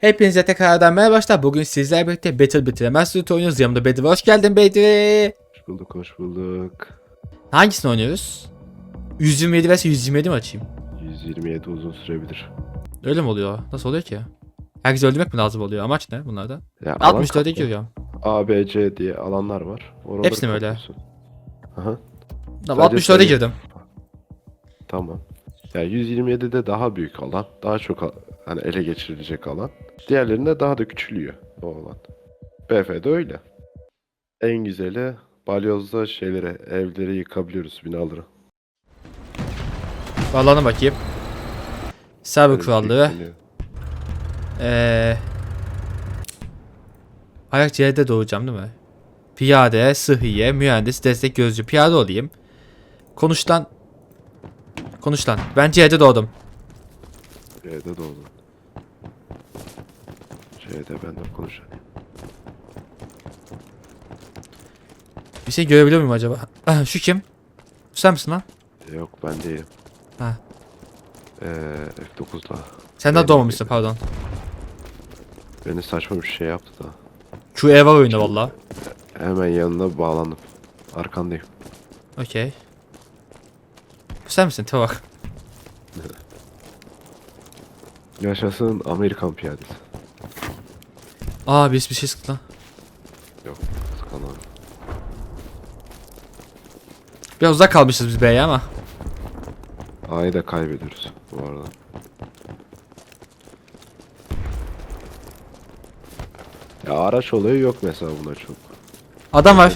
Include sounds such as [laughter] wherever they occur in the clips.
Hepinize tekrardan merhaba arkadaşlar. Bugün sizlerle birlikte Battle Bitiremezsiniz oynuyoruz. Yanımda Bedri var. Hoş geldin Bedri. Hoş bulduk, hoş bulduk. Hangisini oynuyoruz? 127 vs 127 mi açayım? 127 uzun sürebilir. Öyle mi oluyor? Nasıl oluyor ki? Herkes öldürmek mi lazım oluyor? Amaç ne bunlarda? Ya alan 64'e kaplı. giriyorum. A, B, C diye alanlar var. Oraları Hepsi mi öyle? Aha, Tamam Sadece 64'e sayı- girdim. tamam. Ya 127'de daha büyük alan. Daha çok hani ele geçirilecek alan. Diğerlerinde daha da küçülüyor o alan. BF'de öyle. En güzeli balyozda şeyleri, evleri yıkabiliyoruz binaları. Vallahi bakayım. Server kuralları. yükleniyor. Eee... Ayak C'de doğacağım değil mi? Piyade, sıhhiye, mühendis, destek gözcü. Piyade olayım. Konuş lan. Konuş lan. Ben C'de doğdum. C'de doğdu. C'de ben de konuşayım. Bir şey görebiliyor muyum acaba? [clears throat] Şu kim? Sen misin lan? Yok ben değilim. Ha. Ee, F9'da. Sen daha doğmamışsın pardon. Beni saçma bir şey yaptı da. Şu ev var oyunda valla. Hemen yanına bağlandım. Arkandayım. Okey. Sen misin? Tamam. [laughs] Yaşasın Amerikan piyadesi. Aa birisi bir şey sıktı lan. Yok sıkanlar. Biraz uzak kalmışız biz B'ye ama. A'yı da kaybediyoruz bu arada. Ya araç olayı yok mesela buna çok. Adam var.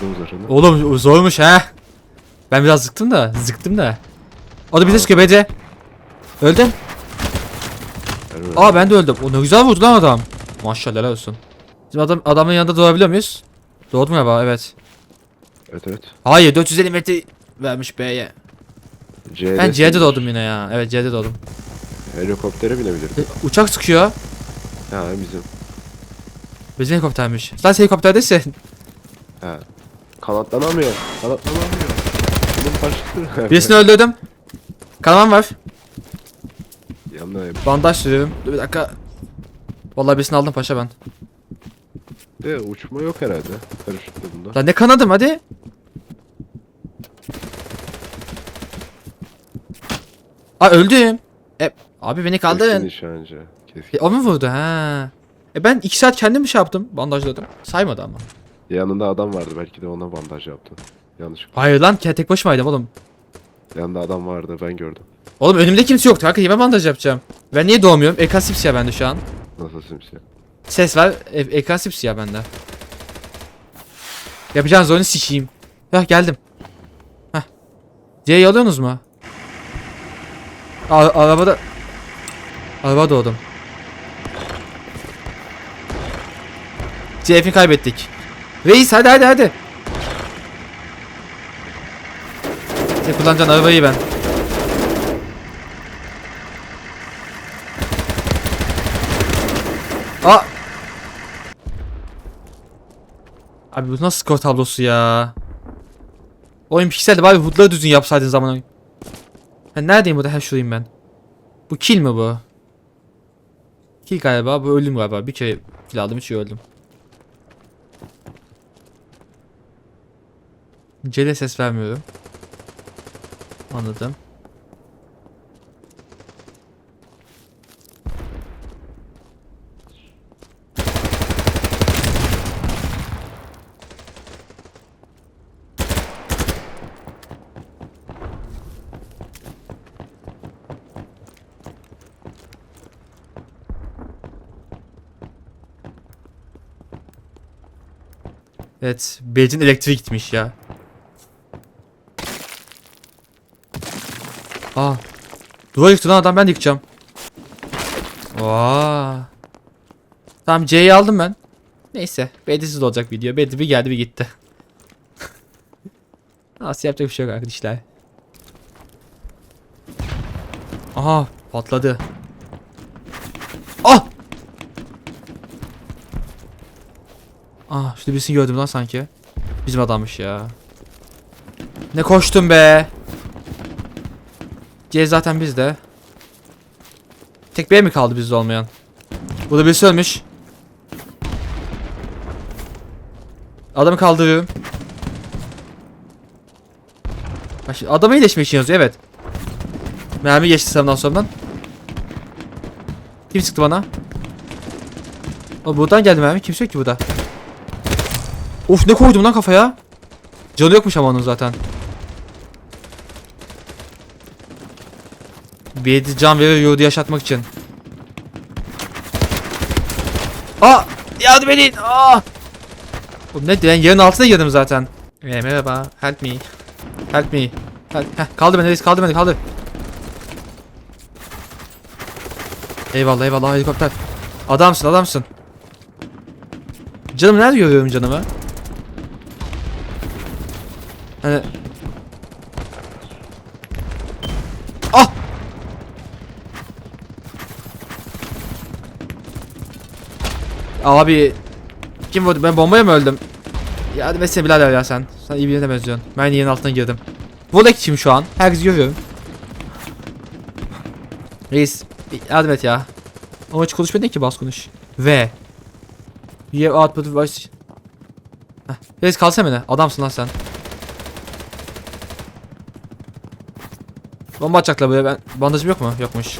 Kırdım zırhını. Oğlum zormuş ha. Ben biraz zıktım da. Zıktım da. O da B'de. Öldün. Ver, ver. Aa ben de öldüm. O ne güzel vurdu lan adam. Maşallah helal olsun. Bizim adam, adamın yanında doğabiliyor muyuz? Doğdum galiba evet. Evet evet. Hayır 450 metre vermiş B'ye. C'de Ben C'de doğdum yine ya. Evet C'de doğdum. Helikoptere binebilirdik. E, uçak sıkıyor. Ha bizim. Bizim helikoptermiş. Sen helikopterdesin. Ha. Kanatlanamıyor. Kanatlanamıyor. Bunun başlığı. [laughs] Birisini öldürdüm. Kanaman var. Yanına Bandaj sürüyorum. Dur bir dakika. Vallahi birisini aldım paşa ben. de uçma yok herhalde. Bunda. Lan ne kanadım hadi. Aa öldüm. E, abi beni kaldırın. nişancı. Keskin. E, o mu vurdu ha? E ben 2 saat kendim şey yaptım. Bandajladım. Saymadı ama. Yanında adam vardı belki de ona bandaj yaptı. Yanlışlıkla. Hayır lan tek başımaydım oğlum. Yanında adam vardı ben gördüm. Oğlum önümde kimse yoktu. Hakikaten kime bandaj yapacağım? Ben niye doğmuyorum? Ekran sipsiyah bende şu an. Nasıl simsiyah. Ses var. E ekran sipsiyah bende. Yapacağınız oyunu sikeyim. Hah geldim. Hah. C'yi alıyorsunuz mu? A arabada... Araba doğdum. CF'i kaybettik. Reis hadi hadi hadi. Sen kullanacaksın arabayı ben. Aa! Abi bu nasıl skor tablosu ya? Oyun pikseldi bari hudları düzgün yapsaydın zaman. Ha neredeyim burada? Ha şuradayım ben. Bu kill mi bu? Kill galiba. Bu ölüm galiba. Bir kere kill aldım hiç öldüm. C'de ses vermiyorum. Anladım. Evet. Beycin elektrik gitmiş ya. Aa. Duvar yıktı lan adam ben de yıkacağım. Vaa. Tamam C'yi aldım ben. Neyse. B'desiz olacak video. B'de bir geldi bir gitti. [laughs] Nasıl yapacak bir şey yok arkadaşlar. Aha patladı. Ah! Ah şurada birisini gördüm lan sanki. Bizim adammış ya. Ne koştum be. C zaten bizde. Tek B mi kaldı bizde olmayan? Burada birisi ölmüş. Adamı kaldırıyorum. Bak şimdi adamı iyileşmek için yazıyor evet. Mermi geçti sağımdan solumdan. Kim sıktı bana? O buradan geldi mermi. Kimse yok ki burada. Of ne koydum lan kafaya? Canı yokmuş ama onun zaten. Bir yedi can veriyor yoğurdu yaşatmak için. Aa! Yardım edin! Aa! Oğlum ne ben yerin altına girdim zaten. Ee, merhaba. Help me. Help me. Help. Heh, kaldı beni reis kaldı beni kaldı. Eyvallah eyvallah helikopter. Adamsın adamsın. Canım nerede görüyorum canımı? Hani... Abi kim vurdu? Ben bombaya mı öldüm? Ya hadi mesela birader ya sen. Sen iyi birine benziyorsun. Ben yerin altına girdim. Volekçiyim şu an. Herkes görüyorum. Reis yardım et ya. Ama hiç konuşmadın ki bas konuş. Ve You output Heh. Reis kalsana beni. Adamsın lan sen. Bomba atacaklar buraya ben. Bandajım yok mu? Yokmuş.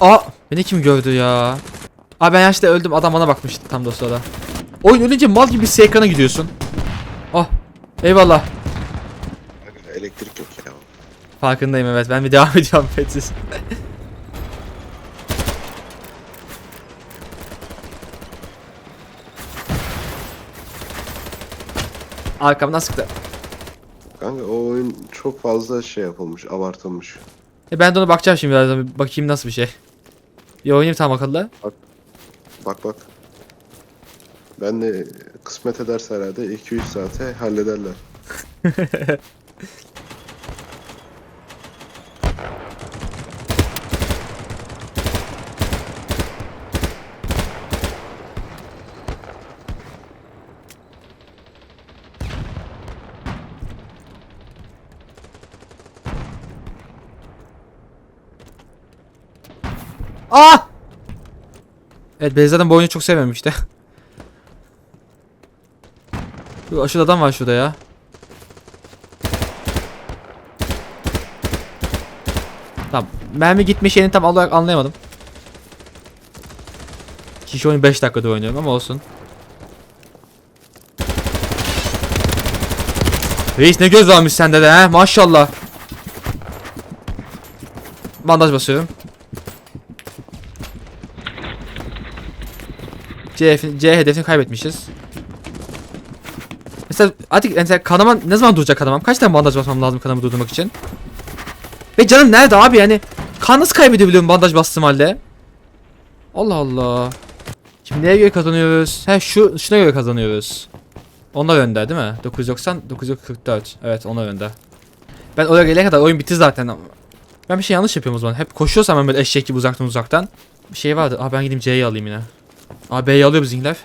Aa beni kim gördü ya? Aa ben yaşta öldüm adam bana bakmıştı tam da o sırada. Oyun ölünce mal gibi bir ekrana gidiyorsun. Ah eyvallah. Elektrik yok ya. Farkındayım evet ben bir devam [laughs] ediyorum Fetsiz. Arkamdan sıktı. Kanka o oyun çok fazla şey yapılmış, abartılmış. E ben de ona bakacağım şimdi birazdan bir bakayım nasıl bir şey. Bir oynayayım tam akıllı. Bak bak. Ben de kısmet ederse herhalde 2-3 saate hallederler. [laughs] Aa! Evet ben zaten bu oyunu çok sevmemişti. Dur aşırı adam var şurada ya. Tamam. Mermi gitme şeyini tam olarak anlayamadım. Kişi oyunu 5 dakikada oynuyorum ama olsun. Reis ne göz varmış sende de he maşallah. Bandaj basıyorum. C, C hedefini kaybetmişiz. Mesela artık mesela kanama ne zaman duracak kanamam? Kaç tane bandaj basmam lazım kanamı durdurmak için? Ve canım nerede abi yani? Kan nasıl kaybedebiliyorum bandaj bastığım halde? Allah Allah. Şimdi neye göre kazanıyoruz? He şu şuna göre kazanıyoruz. Onlar önde değil mi? 990 944. Evet onlar önde. Ben oraya gelene kadar oyun bitti zaten. Ben bir şey yanlış yapıyorum o zaman. Hep koşuyorsam ben böyle eşek gibi uzaktan uzaktan. Bir şey vardı. Aa ben gideyim C'yi alayım yine. Aa B'yi alıyor bizimkiler.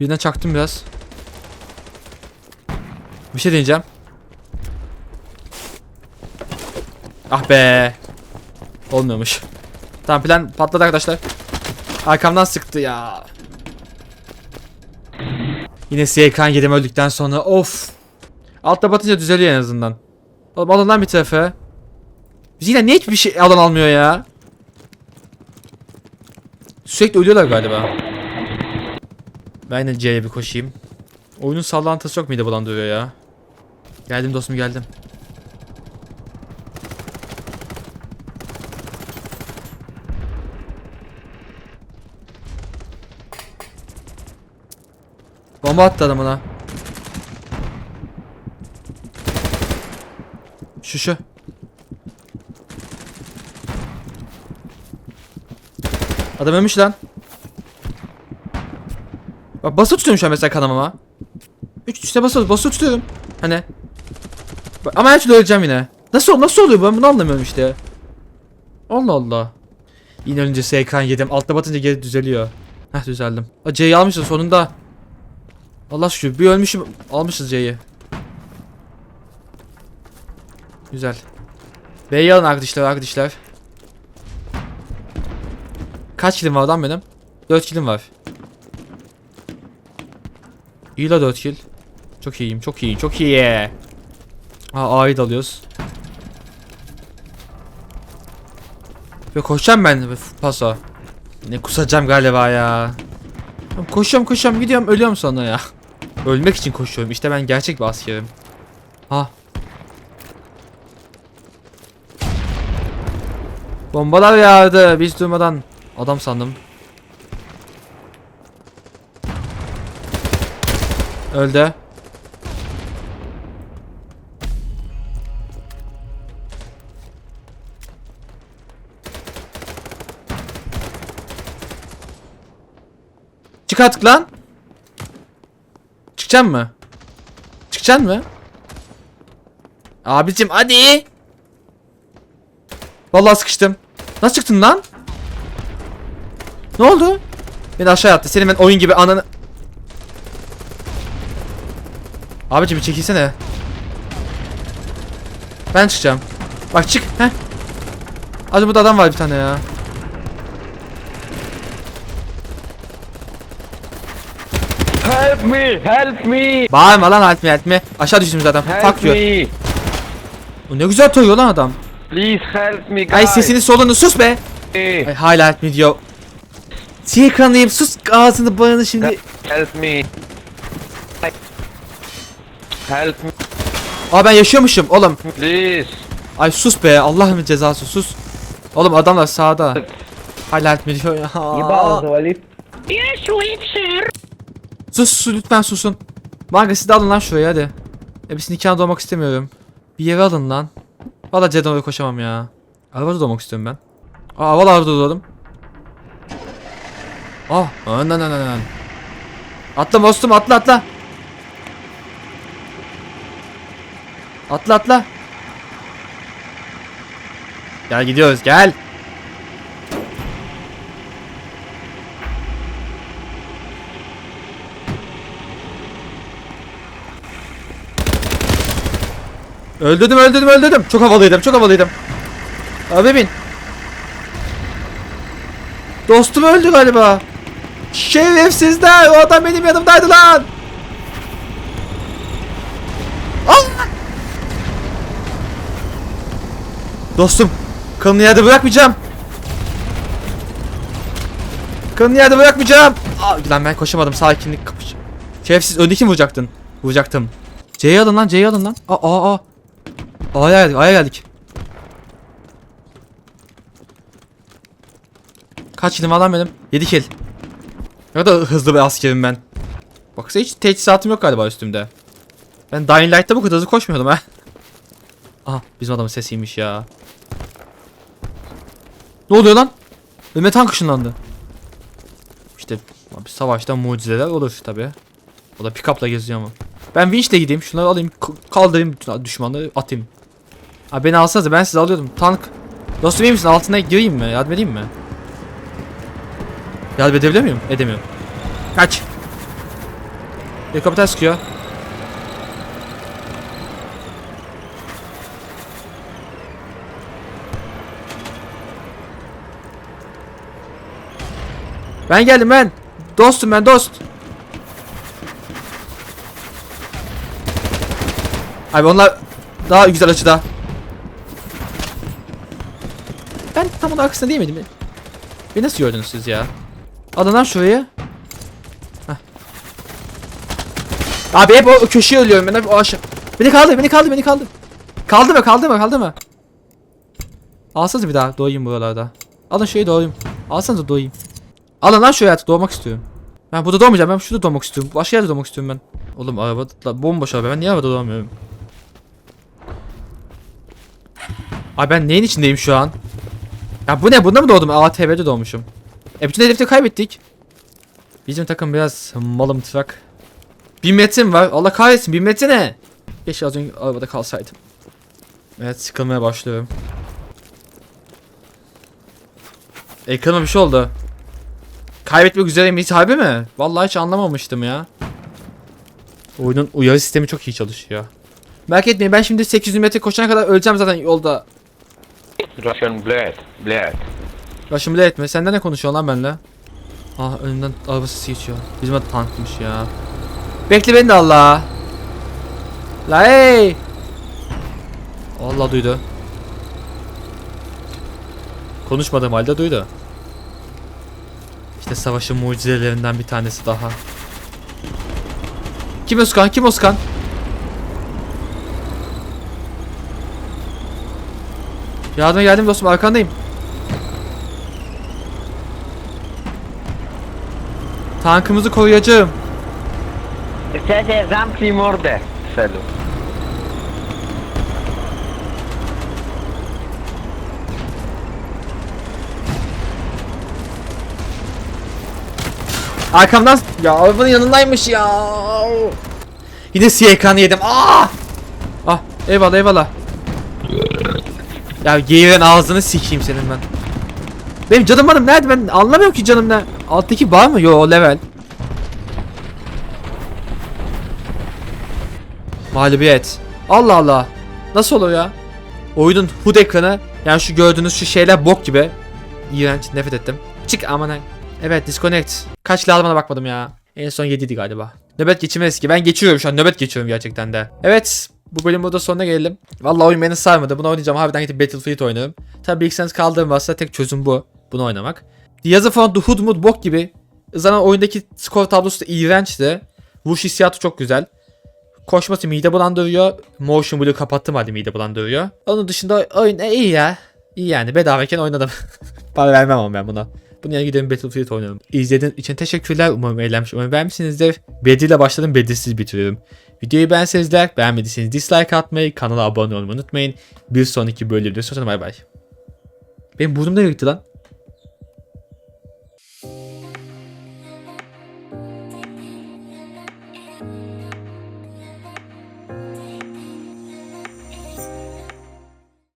Birine çaktım biraz. Bir şey deneyeceğim. Ah be. Olmuyormuş. Tamam plan patladı arkadaşlar. Arkamdan sıktı ya. Yine siyah ekran yedim öldükten sonra of. Altta batınca düzeliyor en azından. Oğlum alın lan bir tarafı. Biz yine niye hiçbir şey alan almıyor ya? Sürekli ölüyorlar galiba. Ben de C'ye bir koşayım. Oyunun sallantısı çok mide bulandırıyor ya. Geldim dostum geldim. Bomba attı adamına. Şu şu. Adam ölmüş lan. Bak basılı tutuyorum şu an mesela kanamama. Üç üstte basılı basılı tutuyorum. Hani. Bak, Ama her türlü öleceğim yine. Nasıl nasıl oluyor ben bunu anlamıyorum işte. Allah Allah. Yine öncesi ekran yedim. Altta batınca geri düzeliyor. Heh düzeldim. C'yi almışız sonunda. Allah şükür bir ölmüşüm. Almışız C'yi. Güzel. B'yi alın arkadaşlar arkadaşlar. Kaç kilim var lan benim? 4 kilim var. İyi la 4 kill. Çok iyiyim çok iyi çok iyi. Aa A'yı da alıyoruz. Ve koşacağım ben paso. Ne kusacağım galiba ya. Koşuyorum koşuyorum gidiyorum ölüyorum sonra ya. Ölmek için koşuyorum işte ben gerçek bir askerim. Ha. Bombalar yağdı biz durmadan. Adam sandım. Öldü. Çık lan. Çıkacaksın mı? Çıkacaksın mı? Abicim hadi. Vallahi sıkıştım. Nasıl çıktın lan? Ne oldu? Beni aşağı attı. Senin ben oyun gibi ananı... Abicim bir çekilsene. Ben çıkacağım. Bak çık. Heh. Hadi burada adam var bir tane ya. Help me! Help me! Bağırma lan help me help me. Aşağı düştüm zaten. Help Fuck me! O ne güzel toyuyor lan adam. Please help me guys! Ay sesini solunu sus be. Ay hala help me diyor. Şey ekranlayayım sus ağzını bağını şimdi. Help me! Help me Aa ben yaşıyormuşum oğlum. please! Ay sus be Allah'ın cezası sus. Oğlum adamlar sağda. Hala help me diyor ya. Sus sus lütfen susun. Manga siz de alın lan şuraya hadi. Biz nikahına doğmak istemiyorum. Bir yere alın lan. Valla C'den oraya koşamam ya. Arabada doğmak istiyorum ben. Aa valla arabada doğdum. Ah anan anan anan. Atla dostum atla atla. Atla atla. Gel gidiyoruz gel. Öldürdüm öldürdüm öldürdüm. Çok havalıydım çok havalıydım. Abi bin. Dostum öldü galiba. Şerefsizler o adam benim yanımdaydı lan. Dostum kanını yerde bırakmayacağım. Kanını yerde bırakmayacağım. Aa, lan ben koşamadım sakinlik kapış. Şerefsiz öndeki mi vuracaktın? Vuracaktım. C'yi alın lan C'yi alın lan. Aa aa aa. A'ya geldik A'ya geldik. Kaç kilim lan benim? 7 kill. Ne kadar hızlı bir askerim ben. Baksana hiç teçhizatım yok galiba üstümde. Ben Dying Light'ta bu kadar hızlı koşmuyordum ha. Aha bizim adamın sesiymiş ya. Ne oluyor lan? Önüme tank ışınlandı. İşte abi savaşta mucizeler olur tabi. O da pick-up'la geziyor ama. Ben winch'le gideyim şunları alayım kaldırayım bütün düşmanları atayım. Abi beni alsanıza ben sizi alıyordum. Tank. Dostum iyi misin? Altına gireyim mi? Yardım edeyim mi? Yardım edebiliyor muyum? Edemiyorum. Kaç. Helikopter sıkıyor. Ben geldim ben. Dostum ben dost. Abi onlar daha güzel açıda. Ben tam onun arkasında değil miydim? Beni nasıl gördünüz siz ya? Alın lan. Heh. Abi hep o köşeye ölüyorum ben hep o aşağı. Beni kaldı beni kaldı beni kaldı. Kaldı mı kaldı mı kaldı mı? Alsanıza bir daha doğayım buralarda. Alın şurayı doğayım. Alsanıza doğayım. Alın lan şu hayatı doğmak istiyorum. Ben burada doğmayacağım ben şurada doğmak istiyorum. Başka yerde doğmak istiyorum ben. Oğlum arabada bomboş araba ben niye arabada doğamıyorum? Ay ben neyin içindeyim şu an? Ya bu ne? Bunda mı doğdum? ATV'de doğmuşum. E bütün hedefleri kaybettik. Bizim takım biraz malım tırak. Bir metrim var. Allah kahretsin bir metre ne? Keşke az önce arabada kalsaydım. Evet sıkılmaya başlıyorum. Ekranıma bir şey oldu. Kaybetmek üzereyim hiç harbi mi? Vallahi hiç anlamamıştım ya. Oyunun uyarı sistemi çok iyi çalışıyor. Merak etmeyin ben şimdi 800 metre koşana kadar öleceğim zaten yolda. Russian blade. Blade. Başım bile etme. Senden ne konuşuyor lan benimle? Ah önümden araba sesi geçiyor. Bizim adı tankmış ya. Bekle beni de Allah. La hey. Allah duydu. Konuşmadığım halde duydu. İşte savaşın mucizelerinden bir tanesi daha. Kim Özkan? Kim Özkan? Yardıma geldim dostum arkandayım. Tankımızı koruyacağım. Chcecie zamknij mordę. Celu. Arkamdan ya arabanın yanındaymış ya. Yine ekranı yedim. Aa! Ah eyvallah eyvallah. Ya geğiren ağzını sikeyim senin ben. Benim canım varım nerede ben anlamıyorum ki canım ne. Alttaki var mı? Yo o level. Mağlubiyet. Allah Allah. Nasıl olur ya? Oyunun HUD ekranı yani şu gördüğünüz şu şeyler bok gibi. İğrenç nefret ettim. Çık aman. Evet disconnect. Kaç lazımına bakmadım ya. En son 7'di galiba. Nöbet geçirme eski. Ben geçiyorum şu an. Nöbet geçiyorum gerçekten de. Evet. Bu bölüm burada sonuna gelelim. Vallahi oyun beni sarmadı. Bunu oynayacağım. Harbiden gidip Battlefield oynarım. Tabii bilgisayarınız kaldığım varsa tek çözüm bu. Bunu oynamak. Yazı Hood Mood bok gibi. Zaten oyundaki skor tablosu da iğrençti. Vuruş hissiyatı çok güzel. Koşması mide bulandırıyor. Motion Blue kapattım hadi mide bulandırıyor. Onun dışında oyun e, iyi ya. İyi yani bedavayken oynadım. [laughs] Para vermem ama ben buna. Bunun yerine gidelim Battlefield oynayalım. İzlediğiniz için teşekkürler. Umarım eğlenmiş. Umarım beğenmişsinizdir. Bedir ile başladım. Bedirsiz bitiriyorum. Videoyu beğenseniz like, beğenmediyseniz dislike atmayı, kanala abone olmayı unutmayın. Bir sonraki bölümde sonra bay bay. Benim burnum nereye gitti lan?